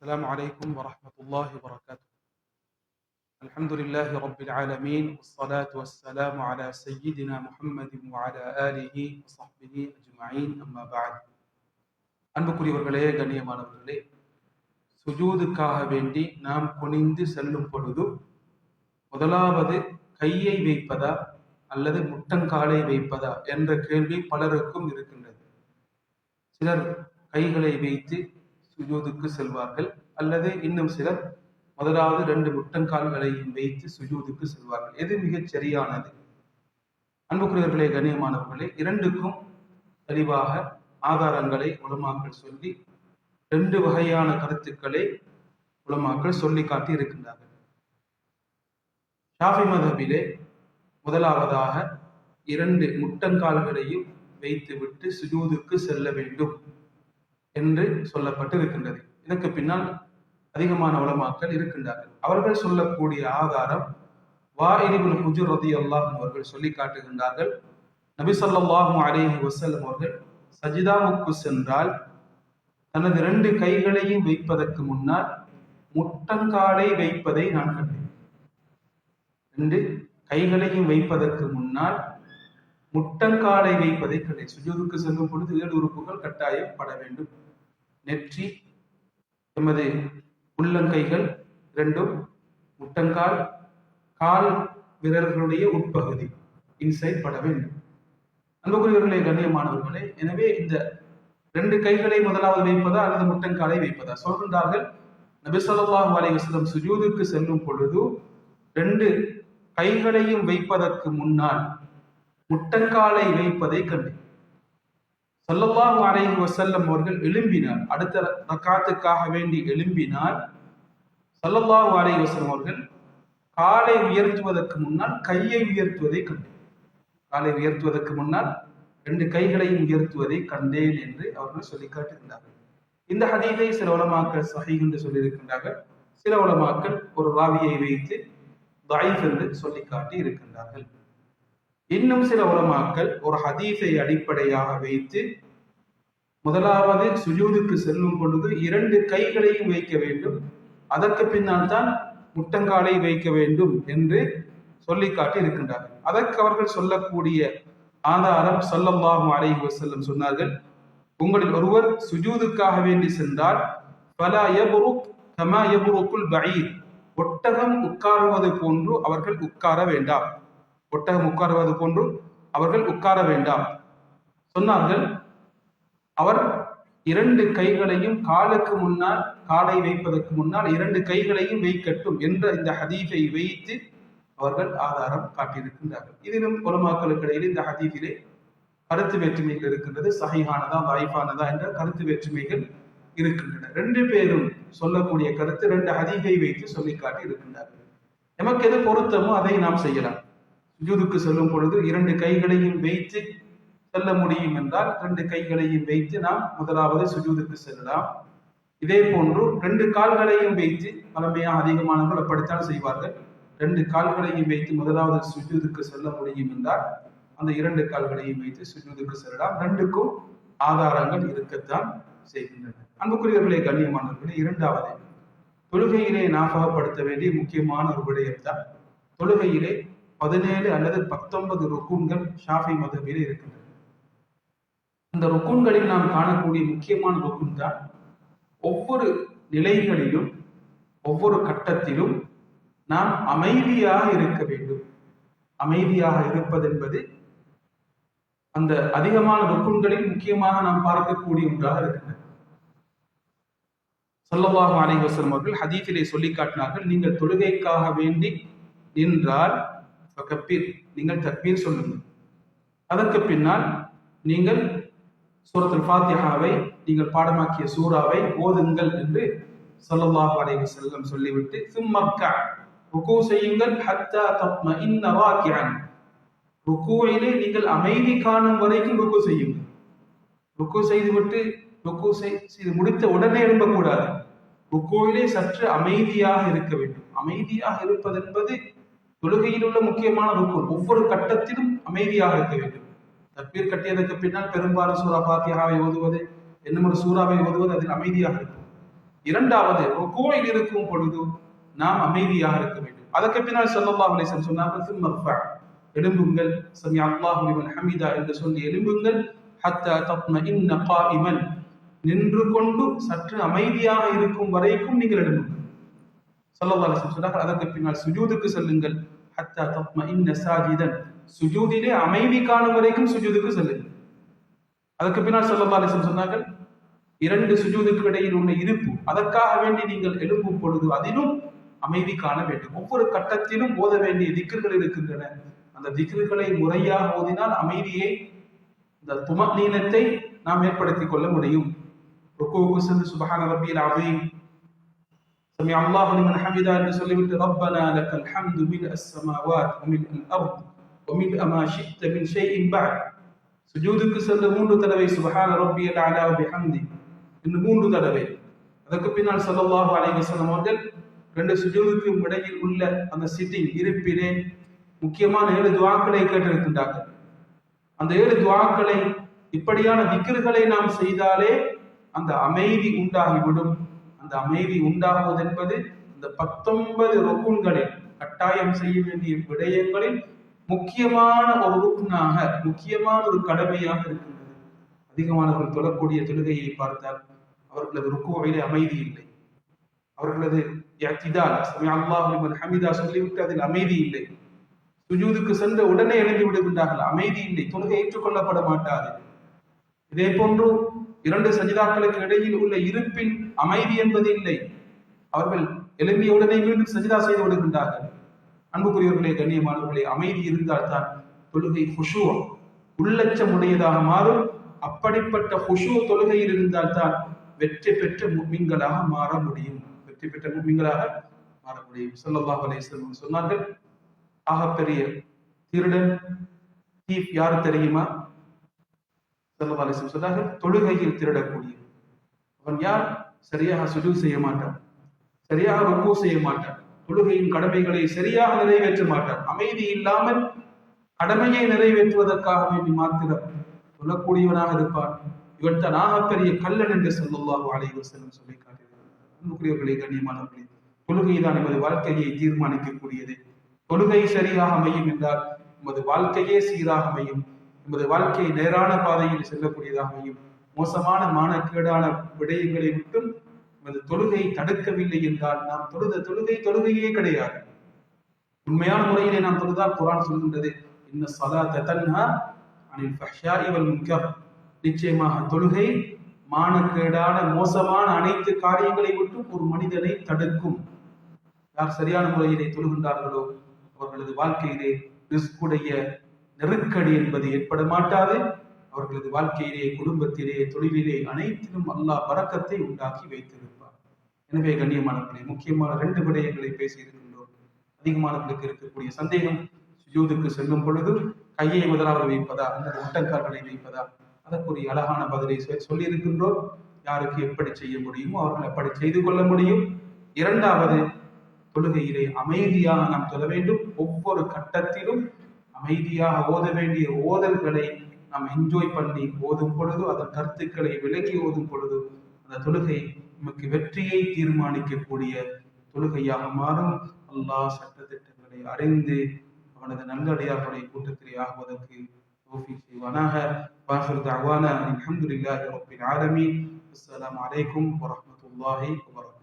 السلام عليكم ورحمة الله وبركاته الحمد لله رب العالمين والصلاة والسلام على سيدنا محمد وعلى آله وصحبه أجمعين أما بعد அன்புக்குரியவர்களே கண்ணியமானவர்களே சுஜூதுக்காக வேண்டி நாம் குனிந்து செல்லும் பொழுது முதலாவது கையை வைப்பதா அல்லது முட்டங்காலை வைப்பதா என்ற கேள்வி பலருக்கும் இருக்கின்றது சிலர் கைகளை வைத்து சுஜூதுக்கு செல்வார்கள். அல்லது இன்னும் சிலர் முதலாவது ரெண்டு முட்டங்கால்களையும் வைத்து சுஜூதுக்கு செல்வார்கள். எது மிகச் சரியானது? அன்புக்குரியவர்களே கண்ணியமானவர்களே இரண்டுக்கும் தெளிவாக ஆதாரங்களை உலமாக்கள் சொல்லி ரெண்டு வகையான கருத்துக்களை உலமாக்கள் சொல்லி காட்டி இருக்கின்றார்கள். ஷாஃபி மதபிலே முதலாவதாக இரண்டு முட்டங்கால்களையும் வைத்துவிட்டு சுஜூதுக்கு செல்ல வேண்டும். என்று சொல்லப்பட்டு இருக்கின்றது இதற்கு பின்னால் அதிகமான உலமாக்கள் இருக்கின்றார்கள். அவர்கள் சொல்லக்கூடிய ஆதாரம் வாயிலிபுல் ஹுஜுர் ரதி அல்லாஹ் அவர்கள் சொல்லி காட்டுகின்றார்கள். நபி சொல்லாஹு அலேஹி வசல்லம் அவர்கள் சஜிதாவுக்கு சென்றால் தனது ரெண்டு கைகளையும் வைப்பதற்கு முன்னால் முட்டங்காலை வைப்பதை நான் கண்டேன். ரெண்டு கைகளையும் வைப்பதற்கு முன்னால் முட்டங்காலை வைப்பதை கண்டேன். சுஜூதுக்கு செல்லும் பொழுது ஏழு உறுப்புகள் கட்டாயம் பட வேண்டும். நெற்றி எமது உள்ளங்கைகள் இரண்டும் முட்டங்கால் கால் விரல்களுடைய உட்பகுதி. இன்சைட் பட வேண்டும் அன்புக்குரியவர்களே கண்ணியமானவர்களே எனவே இந்த ரெண்டு கைகளை முதலாவது வைப்பதா அல்லது முட்டங்காலை வைப்பதா? சொல்கின்றார்கள் நபிசல்லாஹு அலை வசலம் சுஜூதுக்கு செல்லும் பொழுது ரெண்டு கைகளையும் வைப்பதற்கு முன்னால் முட்டங்காலை வைப்பதை கண்டேன். சல்லல்லாஹு அலைஹி வசல்லம் அவர்கள் எழும்பினார். அடுத்த ரக்காத்துக்காக வேண்டி எழும்பினால் சல்லல்லாஹு அலைஹி வசல்லம் அவர்கள் காலை உயர்த்துவதற்கு முன்னால் கையை உயர்த்துவதை கண்டேன். காலை உயர்த்துவதற்கு முன்னால் ரெண்டு கைகளையும் உயர்த்துவதை கண்டேன் என்று அவர்கள் சொல்லி காட்டுகின்றார்கள் இந்த ஹதீதை சில உலமாக்கள் சஹி என்று சொல்லியிருக்கின்றார்கள். சில உலமாக்கள் ஒரு ராவியை வைத்து தாயிஃப் என்று சொல்லி காட்டி இருக்கின்றார்கள் இன்னும் சில உலமாக்கள் ஒரு ஹதீஸை அடிப்படையாக வைத்து முதலாவது சுஜூதுக்கு செல்லும் பொழுது இரண்டு கைகளையும் வைக்க வேண்டும். அதற்கு பின்னால் தான் முட்டங்காலை வைக்க வேண்டும் என்று சொல்லி காட்டி இருக்கின்றார்கள். அதற்கு அவர்கள் சொல்லக்கூடிய ஆதாரம் சொல்லல்லாஹும் அலைஹி வசல்லம் சொன்னார்கள் உங்களில் ஒருவர் சுஜூதுக்காக வேண்டி சென்றால் பல எபுருக் கமா எபுருக்குல் பயிர் ஒட்டகம் உட்காருவது போன்று அவர்கள் உட்கார வேண்டாம். ஒட்டகம் உட்காருவது போன்று அவர்கள் உட்கார வேண்டாம். சொன்னார்கள் அவர் இரண்டு கைகளையும் காலுக்கு முன்னால் காலை வைப்பதற்கு முன்னால் இரண்டு கைகளையும் வைக்கட்டும் என்ற இந்த ஹதீஃபை வைத்து அவர்கள் ஆதாரம் காட்டியிருக்கின்றார்கள். இதிலும் குலமாக்களுக்கு இடையில் இந்த ஹதீஃபிலே கருத்து வேற்றுமைகள் இருக்கின்றது. சஹிஹானதா வாய்ப்பானதா என்ற கருத்து வேற்றுமைகள் இருக்கின்றன. ரெண்டு பேரும் சொல்லக்கூடிய கருத்து ரெண்டு ஹதீஃபை வைத்து சொல்லி காட்டி இருக்கின்றார்கள் நமக்கு எது பொருத்தமோ அதை நாம் செய்யலாம். சுஜூதுக்கு செல்லும் பொழுது இரண்டு கைகளையும் வைத்து செல்ல முடியும் என்றால் ரெண்டு கைகளையும் வைத்து நாம் முதலாவது சுஜூதுக்கு செல்லலாம். இதே போன்று ரெண்டு கால்களையும் வைத்து பழமையாக அதிகமானவர்கள் அப்படித்தான் செய்வார்கள். ரெண்டு கால்களையும் வைத்து முதலாவது சுஜூதுக்கு செல்ல முடியும் என்றால் அந்த இரண்டு கால்களையும் வைத்து சுஜூதுக்கு செல்லலாம். ரெண்டுக்கும் ஆதாரங்கள் இருக்கத்தான் செய்கின்றன. அன்புக்குரியவர்களே கண்ணியமானவர்களே இரண்டாவது தொழுகையிலே ஞாபகப்படுத்த வேண்டிய முக்கியமான ஒரு விடயம் தான் தொழுகையிலே பதினேழு அல்லது பத்தொன்பது ருக்கூன்கள் ஷாஃபி மதுவில் இருக்கின்றன. இந்த ருக்கூன்களில் நாம் காணக்கூடிய முக்கியமான ருக்குன் தான் ஒவ்வொரு நிலைகளிலும் ஒவ்வொரு கட்டத்திலும் நாம் அமைதியாக இருக்க வேண்டும். அமைதியாக இருப்பது என்பது அந்த அதிகமான ருக்குன்களில் முக்கியமாக நாம் பார்க்கக்கூடிய ஒன்றாக இருக்கின்றது. சொல்லவாக அனைவசம் அவர்கள் ஹதீஃபிலே சொல்லி காட்டினார்கள் நீங்கள் தொழுகைக்காக வேண்டி நின்றால் கப்பீர் நீங்கள் தக்பீர் சொல்லுங்கள். அதற்கு பின்னால் நீங்கள் சூரத்துல் ஃபாத்திஹாவை நீங்கள் பாடமாக்கிய சூறாவை ஓதுங்கள் என்று சொல்லல்லாஹு அலைஹி செல்லம் சொல்லிவிட்டு சிம்மர்கா ருக்கு செய்யுங்கள் ஹத்தா தப்ம இன்ன வாக்கியான் ருக்குவிலே நீங்கள் அமைதி காணும் வரைக்கும் ருக்கு செய்யுங்கள். ருக்கு செய்துவிட்டு ருக்கு செய்து முடித்த உடனே எழும்பக்கூடாது. ருக்குவிலே சற்று அமைதியாக இருக்க வேண்டும். அமைதியாக இருப்பது என்பது தொழுகையில் உள்ள முக்கியமான ருக்குன் ஒவ்வொரு கட்டத்திலும் அமைதியாக இருக்க வேண்டும். தப்பீர் கட்டியதற்கு பின்னால் பெரும்பாலும் சூரா பாத்தியாவை ஓதுவது என்னும் ஒரு சூறாவை ஓதுவது அதில் அமைதியாக இருக்கும். இரண்டாவது ருக்குவில் இருக்கும் பொழுது நாம் அமைதியாக இருக்க வேண்டும். அதற்கு பின்னால் ஸல்லல்லாஹு அலைஹி சொன்னார்கள் எழும்புங்கள். சமி அல்லாஹு ஹமீதா என்று சொல்லி எழும்புங்கள். ஹத்த தத்மஇன்ன காயிமன் நின்று கொண்டு சற்று அமைதியாக இருக்கும் வரைக்கும் நீங்கள் எழும்புங்கள். ஸல்லல்லாஹு சொன்னார்கள் அதற்கு பின்னால் சுஜூதுக்கு செல்லுங்கள். ஹத்தா தத்மஇன்ன சாஜிதன். சுஜூதிலே அமைதி காணும் வரைக்கும் சுஜூதுக்கு செல்லுங்கள். அதற்கு பின்னால் ஸல்லல்லாஹு அலைஹி சொன்னார்கள் இரண்டு சுஜூதுக்கு இடையில் உள்ள இருப்பு அதற்காக வேண்டி நீங்கள் எழும்பும் பொழுது அதிலும் அமைதி காண வேண்டும். ஒவ்வொரு கட்டத்திலும் ஓத வேண்டிய திக்கர்கள் இருக்கின்றன. அந்த திக்கர்களை முறையாக ஓதினால் அமைதியை இந்த துமநீனத்தை நாம் ஏற்படுத்திக் கொள்ள முடியும். ருக்குவுக்கு சென்று சுபஹான ரபியில் அபீம் سمع الله لمن حمده என்று சொல்லிவிட்டு ربنا لك الحمد ملء السماوات وملء الارض وملء ما شئت من شيء بعد சுஜூதுக்கு சென்று மூன்று தடவை சுபஹான ரப்பியல் அலா பிஹம்தி இன்னும் மூன்று தடவை அதற்கு பின்னால் ஸல்லல்லாஹு அலைஹி வஸல்லம் அவர்கள் ரெண்டு சுஜூதுக்கும் இடையில் உள்ள அந்த சிட்டிங் இருப்பிலே முக்கியமான ஏழு துவாக்களை கேட்டிருக்கின்றார்கள் அந்த ஏழு துவாக்களை இப்படியான விக்கிர்களை நாம் செய்தாலே அந்த அமைதி உண்டாகிவிடும் அந்த அமைதி உண்டாகுவது என்பது இந்த பத்தொன்பது ருக்குன்களில் கட்டாயம் செய்ய வேண்டிய விடயங்களில் முக்கியமான ஒரு ருக்குனாக முக்கியமான ஒரு கடமையாக இருக்கின்றது. அதிகமானவர்கள் தொழக்கூடிய தொழுகையை பார்த்தால் அவர்களது ருக்குவையிலே அமைதி இல்லை. அவர்களது இஅ்திதால் ஹமிதா சொல்லிவிட்டு அதில் அமைதி இல்லை. சுஜூதுக்கு சென்ற உடனே எழுந்து விடுகின்றார்கள் அமைதி இல்லை தொழுகை ஏற்றுக்கொள்ளப்பட மாட்டாது. இதே போன்று இரண்டு சஜிதாக்களுக்கு இடையில் உள்ள இருப்பின் அமைதி என்பது இல்லை. அவர்கள் எழுப்பியவுடனே உடனே மீண்டும் சஜிதா செய்து விடுகின்றார்கள். அன்புக்குரியவர்களே கண்ணியமானவர்களே அமைதி இருந்தால்தான் தொழுகை ஹுஷு. உள்ளச்சம் உடையதாக மாறும். அப்படிப்பட்ட ஹுஷு தொழுகையில் இருந்தால்தான் வெற்றி பெற்ற மும்மிங்களாக மாற முடியும். வெற்றி பெற்ற மும்மிங்களாக மாற முடியும். சொல்லல்லாஹ் அலைஹி சொன்னார்கள் ஆகப்பெரிய திருடன் தீப் யார் தெரியுமா? ஸல்லல்லாஹு சொன்னார்கள் தொழுகையில் திருடக்கூடிய. அவன் யார்? சரியாக சுஜூ செய்ய மாட்டான். சரியாக ருக்கு செய்ய மாட்டான். தொழுகையின் கடமைகளை சரியாக நிறைவேற்ற மாட்டான். அமைதி இல்லாமல் கடமையை நிறைவேற்றுவதற்காக வேண்டி மாத்திரம் சொல்லக்கூடியவனாக இருப்பான். இவன் தான் ஆகப்பெரிய கல்லன் என்று ஸல்லல்லாஹு அலைவர் செல்லும் சொல்லி காட்டுகிறார் கண்ணியமானவர்களே தொழுகை தான் எமது வாழ்க்கையை தீர்மானிக்கக்கூடியது. தொழுகை சரியாக அமையும் என்றால் எமது வாழ்க்கையே சீராக அமையும். எமது வாழ்க்கை நேரான பாதையில் செல்லக்கூடியதாகவும் மோசமான மானக்கேடான விடயங்களை மட்டும் நமது தொழுகை தடுக்கவில்லை என்றால் நாம் தொழுத தொழுகை தொழுகையே கிடையாது. உண்மையான முறையிலே நாம் தொழுதால் குரான் சொல்கின்றது இன்ன சதா தன்ஹா அனில் ஃபஹ்ஷாஇ இவள் முன்கர். நிச்சயமாக தொழுகை மானக்கேடான மோசமான அனைத்து காரியங்களை விட்டும் ஒரு மனிதனை தடுக்கும். யார் சரியான முறையிலே தொழுகின்றார்களோ அவர்களது வாழ்க்கையிலே ரிஸ்குடைய நெருக்கடி என்பது ஏற்பட மாட்டாது. அவர்களது வாழ்க்கையிலே குடும்பத்திலே தொழிலிலே அனைத்திலும் அல்லாஹ் பறக்கத்தை உண்டாக்கி வைத்திருப்பார். எனவே கண்ணியமானவர்களே முக்கியமான ரெண்டு விடயங்களை பேசியிருக்கின்றோம் அதிகமானவர்களுக்கு இருக்கக்கூடிய சந்தேகம் சுஜூதுக்கு செல்லும் பொழுது கையை முதலாவது வைப்பதா? அல்லது ஒட்டங்கால்களை வைப்பதா? அதற்குரிய அழகான பதிலை சொல்லியிருக்கின்றோம். யாருக்கு எப்படி செய்ய முடியுமோ அவர்கள் அப்படி செய்து கொள்ள முடியும். இரண்டாவது தொழுகையிலே அமைதியாக நாம் தொழ வேண்டும். ஒவ்வொரு கட்டத்திலும் அமைதியாக ஓத வேண்டிய ஓதல்களை நாம் என்ஜாய் பண்ணி ஓதும் பொழுது அதன் கருத்துக்களை விலகி ஓதும் பொழுது அந்த தொழுகை நமக்கு வெற்றியை தீர்மானிக்கக்கூடிய தொழுகையாக மாறும். அல்லாஹ் சட்டத்திட்டங்களை அறிந்து அவனது நல்லடியார்களுடைய கூட்டத்திலே ஆகுவதற்கு தௌஃபீக் செய்வானாக. வாஹிர் தஅவானா அல்ஹம்துலில்லாஹி ரப்பில் ஆலமீன். அஸ்ஸலாமு அலைக்கும் வரஹ்மத்துல்லாஹி வபரகாத்துஹு